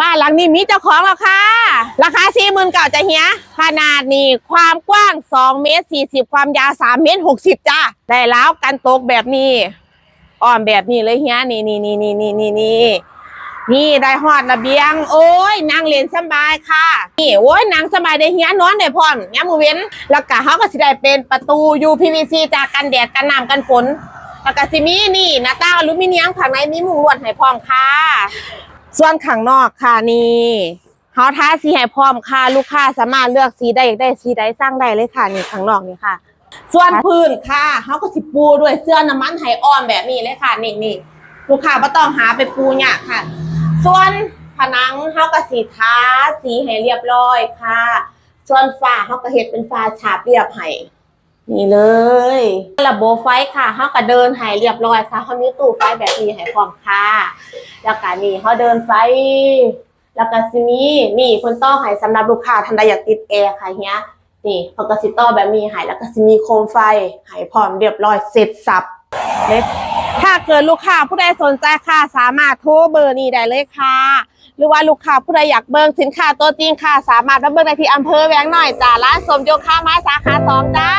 บ้านหลังนี้มีเจ้าของแล้วค่ะ ราคาสี่หมื่นเก่าจะเฮีย ขนาดนี้ความกว้าง2เมตร40ความยาว3เมตร60จ้าได้แล้วกันตกแบบนี้อ้อมแบบนี้เลยเฮียนี่นี่นี่นี่นี่นี่นี่นี่ได้หอดระเบียง โอ้ยนางเรียนสบายค่ะ นี่โอ้ยนางสบายได้เฮียนอนได้พร้อมย้ำมือเว้น แล้วก็เขาก็สิได้เป็นประตู UPVC จากกันแดดกันน้ำกันฝนแล้วก็สิมีนี่หน้าต่างอลูมิเนียมข้างในมีมุงลวดให้พร้อมค่ะ ส่วนข้างนอกค่ะนี่เขาท้าสีให้พร้อมค่ะลูกค้าสามารถเลือกสีได้อยากได้สีใดสร้างได้เลยค่ะนี่ข้างนอกนี่ค่ะ ส่วนพื้นค่ะเขาก็สิปูด้วยเสื้อน้ำมันไหอ้อมแบบนี้เลยค่ะนี่นี่ลูกค้าไม่ต้องหาไปปูเนี่ยค่ะ ส่วนผนังเขาก็สีท้าสีให้เรียบร้อยค่ะส่วนฝ้าเขาก็เฮ็ดเป็นฝ้าฉาบเรียบให้นี่เลย ระบบไฟค่ะเขาก็เดินให้เรียบร้อยค่ะเขามีตู้ไฟแบบนี้ให้พร้อมค่ะ แล้วก็นี่เขาเดินไฟแล้วก็สิมีนี่คนต่อให้สำหรับลูกค้าท่านใดอยากติดแอร์ค่ะเฮียนี่เขาก็สิต่อแบบมีให้แล้วก็สิมีโคมไฟให้พร้อมเรียบร้อยเสร็จสับเลยถ้าเกิดลูกค้าผู้ใดสนใจค่ะสามารถโทรเบอร์นี้ได้เลยค่ะ หรือว่าลูกค้าผู้ใดอยากเบิ่งสินค้าตัวจริงค่ะ สามารถมาเบิ่งได้ที่อำเภอแวงหน่อยจ้าร้านสมโยค้าไม้สาขาสองจ้า